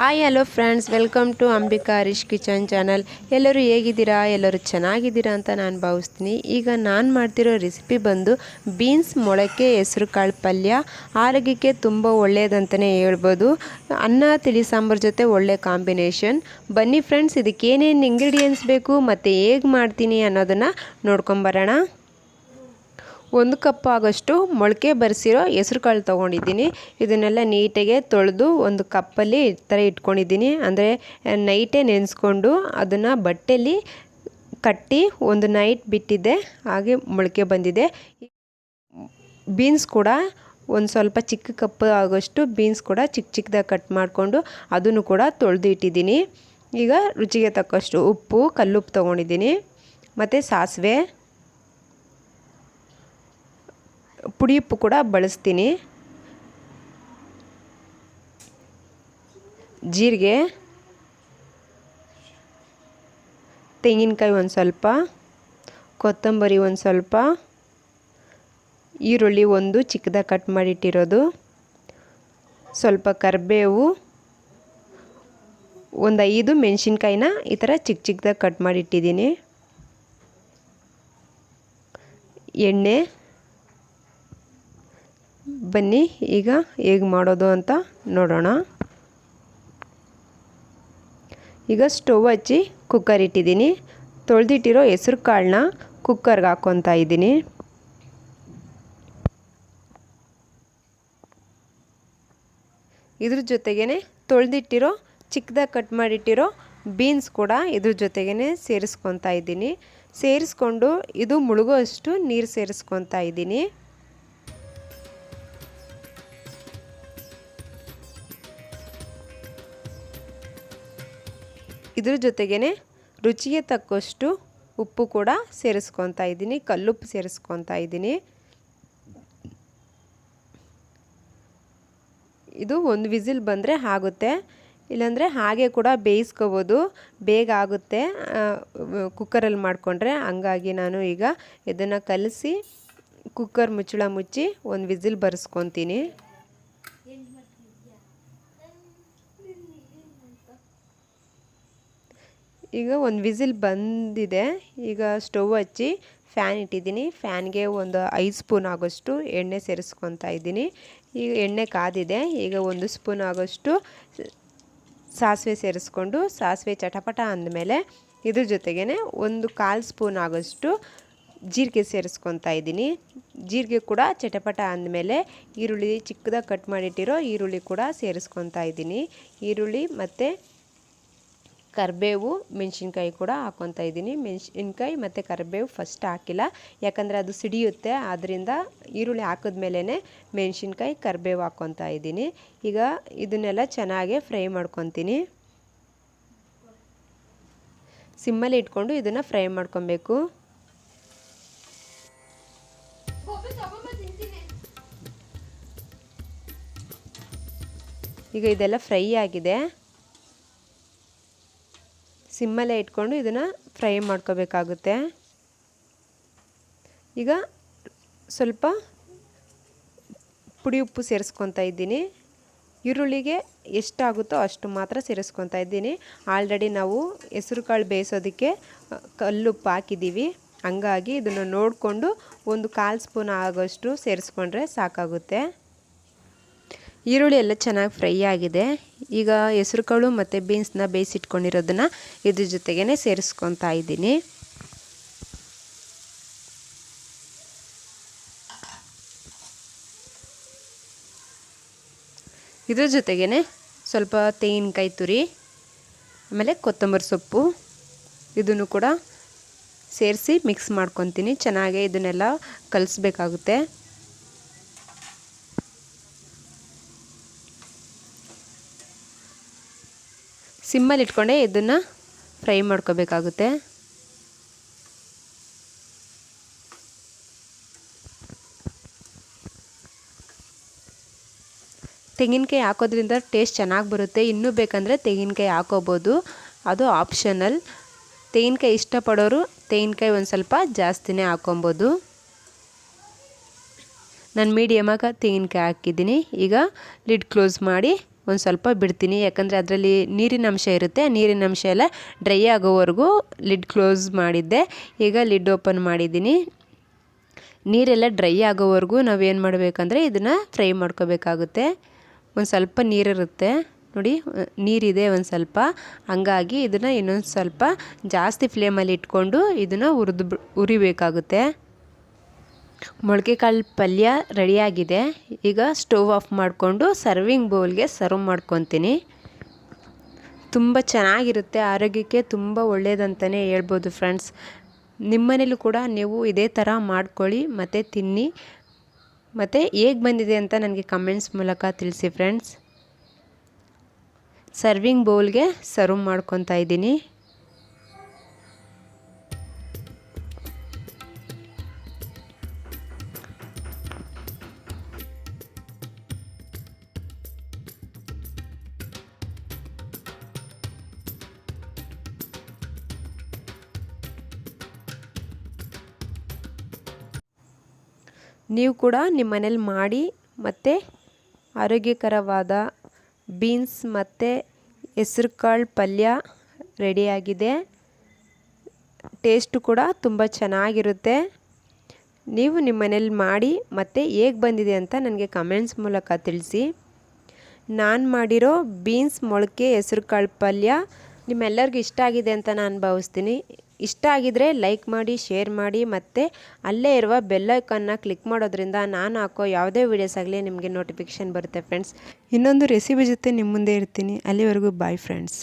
Hi hello friends welcome to Ambika Harish kitchen channel ಎಲ್ಲರೂ ಹೇಗಿದ್ದೀರಾ? ಎಲ್ಲರೂ ಚೆನ್ನಾಗಿದ್ದೀರಾ ಅಂತ ನಾನು ಭಾವಿಸ್ತೀನಿ. ಈಗ ನಾನು ಮಾಡ್ತಿರೋ ರೆಸಿಪಿ ಬಂದು ಬೀನ್ಸ್ ಮೊಳಕೆ, ಹೆಸರು ಕಾಳು ಪಲ್ಯ. ಆರೋಗ್ಯಕ್ಕೆ ತುಂಬ ಒಳ್ಳೆಯದಂತಲೇ ಹೇಳ್ಬೋದು. ಅನ್ನ, ತಿಳಿ, ಸಾಂಬಾರು ಜೊತೆ ಒಳ್ಳೆ ಕಾಂಬಿನೇಷನ್ ಬನ್ನಿ ಫ್ರೆಂಡ್ಸ್ ಇದಕ್ಕೆ ಏನೇನು ಇಂಗ್ರೀಡಿಯೆಂಟ್ಸ್ ಬೇಕು, ಮತ್ತು ಹೇಗೆ ಮಾಡ್ತೀನಿ ಅನ್ನೋದನ್ನು ನೋಡ್ಕೊಂಬರೋಣ. ಒಂದು ಕಪ್ ಆಗೋಷ್ಟು ಮೊಳಕೆ ಬರೆಸಿರೋ ಹೆಸ್ರು ಕಾಳು ತೊಗೊಂಡಿದ್ದೀನಿ. ಇದನ್ನೆಲ್ಲ ನೀಟಾಗೆ ತೊಳೆದು ಒಂದು ಕಪ್ಪಲ್ಲಿ ಈ ಥರ ಇಟ್ಕೊಂಡಿದ್ದೀನಿ. ಅಂದರೆ ನೈಟೇ ನೆನೆಸ್ಕೊಂಡು ಅದನ್ನು ಬಟ್ಟೆಯಲ್ಲಿ ಕಟ್ಟಿ ಒಂದು ನೈಟ್ ಬಿಟ್ಟಿದ್ದೆ ಹಾಗೆ ಮೊಳಕೆ ಬಂದಿದೆ. ಬೀನ್ಸ್ ಕೂಡ ಒಂದು ಸ್ವಲ್ಪ ಚಿಕ್ಕ ಕಪ್ ಆಗೋಷ್ಟು ಬೀನ್ಸ್ ಕೂಡ ಚಿಕ್ಕ ಚಿಕ್ಕದಾಗಿ ಕಟ್ ಮಾಡಿಕೊಂಡು ಅದನ್ನು ಕೂಡ ತೊಳೆದು ಇಟ್ಟಿದ್ದೀನಿ ಈಗ ರುಚಿಗೆ ತಕ್ಕಷ್ಟು ಉಪ್ಪು, ಕಲ್ಲುಪ್ಪು ತೊಗೊಂಡಿದ್ದೀನಿ. ಮತ್ತು ಸಾಸಿವೆ. ಪುಡಿ ಉಪ್ಪು ಕೂಡ ಬಳಸ್ತೀನಿ. ಜೀರಿಗೆ. ತೆಂಗಿನಕಾಯಿ ಒಂದು ಸ್ವಲ್ಪ. ಕೊತ್ತಂಬರಿ ಒಂದು ಸ್ವಲ್ಪ. ಈರುಳ್ಳಿ ಒಂದು ಚಿಕ್ಕದಾಗಿ ಕಟ್ ಮಾಡಿಟ್ಟಿರೋದು. ಸ್ವಲ್ಪ ಕರಿಬೇವು. ಒಂದು ಐದು ಮೆಣಸಿನ್ಕಾಯಿನ ಈ ಥರ ಚಿಕ್ಕ ಚಿಕ್ಕದಾಗಿ ಕಟ್ ಮಾಡಿಟ್ಟಿದ್ದೀನಿ. ಎಣ್ಣೆ. ಬನ್ನಿ, ಈಗ ಹೇಗೆ ಮಾಡೋದು ಅಂತ ನೋಡೋಣ. ಈಗ ಸ್ಟವ್ ಹಚ್ಚಿ ಕುಕ್ಕರ್ ಇಟ್ಟಿದ್ದೀನಿ. ತೊಳೆದಿಟ್ಟಿರೋ ಹೆಸ್ರು ಕಾಳನ್ನ ಕುಕ್ಕರ್ಗೆ ಹಾಕ್ಕೊತಾ ಇದ್ದೀನಿ. ಇದ್ರ ಜೊತೆಗೇ ತೊಳೆದಿಟ್ಟಿರೋ ಚಿಕ್ಕದಾಗಿ ಕಟ್ ಮಾಡಿಟ್ಟಿರೋ ಬೀನ್ಸ್ ಕೂಡ ಇದ್ರ ಜೊತೆಗೇ ಸೇರಿಸ್ಕೊತಾ ಇದ್ದೀನಿ. ಸೇರಿಸ್ಕೊಂಡು ಇದು ಮುಳುಗೋ ಅಷ್ಟು ನೀರು ಸೇರಿಸ್ಕೊತಾ ಇದ್ದೀನಿ. ಇದ್ರ ಜೊತೆಗೇ ರುಚಿಗೆ ತಕ್ಕಷ್ಟು ಉಪ್ಪು ಕೂಡ ಸೇರಿಸ್ಕೊತಾ ಇದ್ದೀನಿ, ಕಲ್ಲುಪ್ಪು ಸೇರಿಸ್ಕೊತಾ ಇದ್ದೀನಿ. ಇದು ಒಂದು ವಿಸಿಲ್ ಬಂದರೆ ಆಗುತ್ತೆ. ಇಲ್ಲಾಂದರೆ ಹಾಗೆ ಕೂಡ ಬೇಯಿಸ್ಕೋಬೋದು. ಬೇಗ ಆಗುತ್ತೆ. ಕುಕ್ಕರಲ್ಲಿ ಮಾಡಿಕೊಂಡ್ರೆ ಹಂಗಾಗಿ ನಾನು ಈಗ ಇದನ್ನು ಕಲಸಿ, ಕುಕ್ಕರ್ ಮುಚ್ಚಳ ಮುಚ್ಚಿ ಒಂದು ವಿಸಿಲ್ ಬರೆಸ್ಕೊತೀನಿ. ಈಗ ಒಂದು ವಿಸಿಲ್ ಬಂದಿದೆ. ಈಗ ಸ್ಟವ್ ಹಚ್ಚಿ ಫ್ಯಾನ್ ಇಟ್ಟಿದ್ದೀನಿ. ಫ್ಯಾನ್ಗೆ ಒಂದು ಐದು ಸ್ಪೂನ್ ಆಗೋಷ್ಟು ಎಣ್ಣೆ ಸೇರಿಸ್ಕೊತಾ ಇದ್ದೀನಿ. ಈಗ ಎಣ್ಣೆ ಕಾದಿದೆ. ಈಗ ಒಂದು ಸ್ಪೂನ್ ಆಗೋಷ್ಟು ಸಾಸಿವೆ ಸೇರಿಸ್ಕೊಂಡು ಸಾಸಿವೆ ಚಟಪಟ ಅಂದಮೇಲೆ ಇದ್ರ ಜೊತೆಗೇ ಒಂದು ಕಾಲು ಸ್ಪೂನ್ ಆಗೋಷ್ಟು ಜೀರಿಗೆ ಸೇರಿಸ್ಕೊತಾ ಇದ್ದೀನಿ. ಜೀರಿಗೆ ಕೂಡ ಚಟಪಟ ಅಂದಮೇಲೆ ಈರುಳ್ಳಿ ಚಿಕ್ಕದಾಗಿ ಕಟ್ ಮಾಡಿಟ್ಟಿರೋ ಈರುಳ್ಳಿ ಕೂಡ ಸೇರಿಸ್ಕೊತಾ ಇದ್ದೀನಿ. ಈರುಳ್ಳಿ ಮತ್ತು ಕರಿಬೇವು ಮೆಣಸಿನ್ಕಾಯಿ ಕೂಡ ಹಾಕ್ಕೊತಾ ಇದ್ದೀನಿ. ಮೆಣಸಿನ್ಕಾಯಿ ಮತ್ತು ಕರಿಬೇವು ಫಸ್ಟ್ ಹಾಕಿಲ್ಲ. ಯಾಕಂದರೆ ಅದು ಸಿಡಿಯುತ್ತೆ ಆದ್ದರಿಂದ ಈರುಳ್ಳಿ ಹಾಕಿದ್ಮೇಲೆ ಮೆಣಸಿನ್ಕಾಯಿ ಕರಿಬೇವು ಹಾಕ್ಕೊತಾ ಇದ್ದೀನಿ. ಈಗ ಇದನ್ನೆಲ್ಲ ಚೆನ್ನಾಗಿ ಫ್ರೈ ಮಾಡ್ಕೊತೀನಿ. ಸಿಮ್ಮಲ್ಲಿ ಇಟ್ಕೊಂಡು ಇದನ್ನು ಫ್ರೈ ಮಾಡ್ಕೊಬೇಕು. ಈಗ ಇದೆಲ್ಲ ಫ್ರೈ ಆಗಿದೆ. ಸಿಮ್ಮಲ್ಲೇ ಇಟ್ಕೊಂಡು ಇದನ್ನು ಫ್ರೈ ಮಾಡ್ಕೋಬೇಕಾಗುತ್ತೆ. ಈಗ ಸ್ವಲ್ಪ ಪುಡಿ ಉಪ್ಪು ಸೇರಿಸ್ಕೊತಾ ಇದ್ದೀನಿ. ಈರುಳ್ಳಿಗೆ ಎಷ್ಟಾಗುತ್ತೋ ಅಷ್ಟು ಮಾತ್ರ ಸೇರಿಸ್ಕೊತಾ ಇದ್ದೀನಿ. ಆಲ್ರೆಡಿ ನಾವು ಹೆಸ್ರು ಕಾಳು ಬೇಯಿಸೋದಕ್ಕೆ ಕಲ್ಲುಪ್ಪು ಹಾಕಿದ್ದೀವಿ. ಹಂಗಾಗಿ ಇದನ್ನು ನೋಡಿಕೊಂಡು ಒಂದು ಕಾಲು ಸ್ಪೂನ್ ಆಗೋಷ್ಟು ಸೇರಿಸ್ಕೊಂಡ್ರೆ ಸಾಕಾಗುತ್ತೆ. ಈರುಳ್ಳಿ ಎಲ್ಲ ಚೆನ್ನಾಗಿ ಫ್ರೈ ಆಗಿದೆ. ಈಗ ಹೆಸ್ರು ಕಾಳು ಮತ್ತು ಬೀನ್ಸ್ನ ಬೇಯಿಸಿಟ್ಕೊಂಡಿರೋದನ್ನು ಇದ್ರ ಜೊತೆಗೇ ಸೇರಿಸ್ಕೊತಾ ಇದ್ದೀನಿ. ಇದ್ರ ಜೊತೆಗೇ ಸ್ವಲ್ಪ ತೆಂಗಿನಕಾಯಿ ತುರಿ, ಆಮೇಲೆ ಕೊತ್ತಂಬರಿ ಸೊಪ್ಪು, ಇದನ್ನು ಕೂಡ ಸೇರಿಸಿ ಮಿಕ್ಸ್ ಮಾಡ್ಕೊತೀನಿ. ಚೆನ್ನಾಗಿ ಇದನ್ನೆಲ್ಲ ಕಲಿಸ್ಬೇಕಾಗುತ್ತೆ. ಸಿಮ್ಮಲ್ಲಿ ಇಟ್ಕೊಂಡೆ, ಇದನ್ನು ಫ್ರೈ ಮಾಡ್ಕೋಬೇಕಾಗುತ್ತೆ. ತೆಂಗಿನಕಾಯಿ ಹಾಕೋದ್ರಿಂದ ಟೇಸ್ಟ್ ಚೆನ್ನಾಗಿ ಬರುತ್ತೆ. ಇನ್ನೂ ಬೇಕಂದರೆ ತೆಂಗಿನಕಾಯಿ ಹಾಕೋಬೋದು. ಅದು ಆಪ್ಷನಲ್. ತೆಂಗಿನಕಾಯಿ ಇಷ್ಟಪಡೋರು ತೆಂಗಿನಕಾಯಿ ಒಂದು ಸ್ವಲ್ಪ ಜಾಸ್ತಿನೇ ಹಾಕೊಬೋದು. ನಾನು ಮೀಡಿಯಮಾಗಿ ತೆಂಗಿನಕಾಯಿ ಹಾಕಿದ್ದೀನಿ. ಈಗ ಲಿಡ್ ಕ್ಲೋಸ್ ಮಾಡಿ ಒಂದು ಸ್ವಲ್ಪ ಬಿಡ್ತೀನಿ. ಯಾಕಂದರೆ ಅದರಲ್ಲಿ ನೀರಿನ ಅಂಶ ಇರುತ್ತೆ. ಆ ನೀರಿನ ಅಂಶ ಎಲ್ಲ ಡ್ರೈ ಆಗೋವರೆಗೂ ಲಿಡ್ ಕ್ಲೋಸ್ ಮಾಡಿದ್ದೆ. ಈಗ ಲಿಡ್ ಓಪನ್ ಮಾಡಿದ್ದೀನಿ. ನೀರೆಲ್ಲ ಡ್ರೈ ಆಗೋವರೆಗೂ ನಾವೇನು ಮಾಡಬೇಕಂದ್ರೆ ಇದನ್ನು ಫ್ರೈ ಮಾಡ್ಕೋಬೇಕಾಗುತ್ತೆ. ಒಂದು ಸ್ವಲ್ಪ ನೀರಿರುತ್ತೆ. ನೋಡಿ, ನೀರಿದೆ ಒಂದು ಸ್ವಲ್ಪ. ಹಂಗಾಗಿ ಇದನ್ನು ಇನ್ನೊಂದು ಸ್ವಲ್ಪ ಜಾಸ್ತಿ ಫ್ಲೇಮಲ್ಲಿ ಇಟ್ಕೊಂಡು ಇದನ್ನು ಹುರಿದು ಉರಿಬೇಕಾಗುತ್ತೆ ಮೊಳಕೆ ಕಾಳು ಪಲ್ಯ ರೆಡಿಯಾಗಿದೆ. ಈಗ ಸ್ಟವ್ ಆಫ್ ಮಾಡಿಕೊಂಡು ಸರ್ವಿಂಗ್ ಬೌಲ್ಗೆ ಸರ್ವ್ ಮಾಡ್ಕೊತೀನಿ. ತುಂಬ ಚೆನ್ನಾಗಿರುತ್ತೆ, ಆರೋಗ್ಯಕ್ಕೆ ತುಂಬ ಒಳ್ಳೆಯದಂತಲೇ ಹೇಳ್ಬೋದು ಫ್ರೆಂಡ್ಸ್. ನಿಮ್ಮನೇಲೂ ಕೂಡ ನೀವು ಇದೇ ಥರ ಮಾಡ್ಕೊಳ್ಳಿ, ಮತ್ತು ತಿನ್ನಿ. ಮತ್ತು ಹೇಗೆ ಬಂದಿದೆ ಅಂತ ನನಗೆ ಕಮೆಂಟ್ಸ್ ಮೂಲಕ ತಿಳಿಸಿ ಫ್ರೆಂಡ್ಸ್. ಸರ್ವಿಂಗ್ ಬೌಲ್ಗೆ ಸರ್ವ್ ಮಾಡ್ಕೊತಾ ಇದ್ದೀನಿ. ನೀವು ಕೂಡ ನಿಮ್ಮ ಮನೇಲಿ ಮಾಡಿ ಮತ್ತು ಆರೋಗ್ಯಕರವಾದ ಬೀನ್ಸ್ ಮತ್ತು ಹೆಸ್ರು ಕಾಳು ಪಲ್ಯ ರೆಡಿಯಾಗಿದೆ. ಟೇಸ್ಟು ಕೂಡ ತುಂಬ ಚೆನ್ನಾಗಿರುತ್ತೆ. ನೀವು ನಿಮ್ಮ ಮನೇಲಿ ಮಾಡಿ ಮತ್ತು ಹೇಗೆ ಬಂದಿದೆ ಅಂತ ನನಗೆ ಕಮೆಂಟ್ಸ್ ಮೂಲಕ ತಿಳಿಸಿ. ನಾನು ಮಾಡಿರೋ ಬೀನ್ಸ್ ಮೊಳಕೆ, ಹೆಸ್ರು ಕಾಳು ಪಲ್ಯ ನಿಮ್ಮೆಲ್ಲರಿಗೂ ಇಷ್ಟ ಆಗಿದೆ ಅಂತ ನಾನು ಭಾವಿಸ್ತೀನಿ. ಇಷ್ಟ ಆಗಿದರೆ ಲೈಕ್ ಮಾಡಿ, ಶೇರ್ ಮಾಡಿ ಮತ್ತು ಅಲ್ಲೇ ಇರುವ ಬೆಲ್ಲೈಕನ್ನ ಕ್ಲಿಕ್ ಮಾಡೋದ್ರಿಂದ ನಾನು ಹಾಕೋ ಯಾವುದೇ ವೀಡಿಯೋಸ್ ಆಗಲಿ ನಿಮಗೆ ನೋಟಿಫಿಕೇಷನ್ ಬರುತ್ತೆ ಫ್ರೆಂಡ್ಸ್ ಇನ್ನೊಂದು ರೆಸಿಪಿ ಜೊತೆ ನಿಮ್ಮ ಮುಂದೆ ಇರ್ತೀನಿ. ಅಲ್ಲಿವರೆಗೂ ಬಾಯ್ ಫ್ರೆಂಡ್ಸ್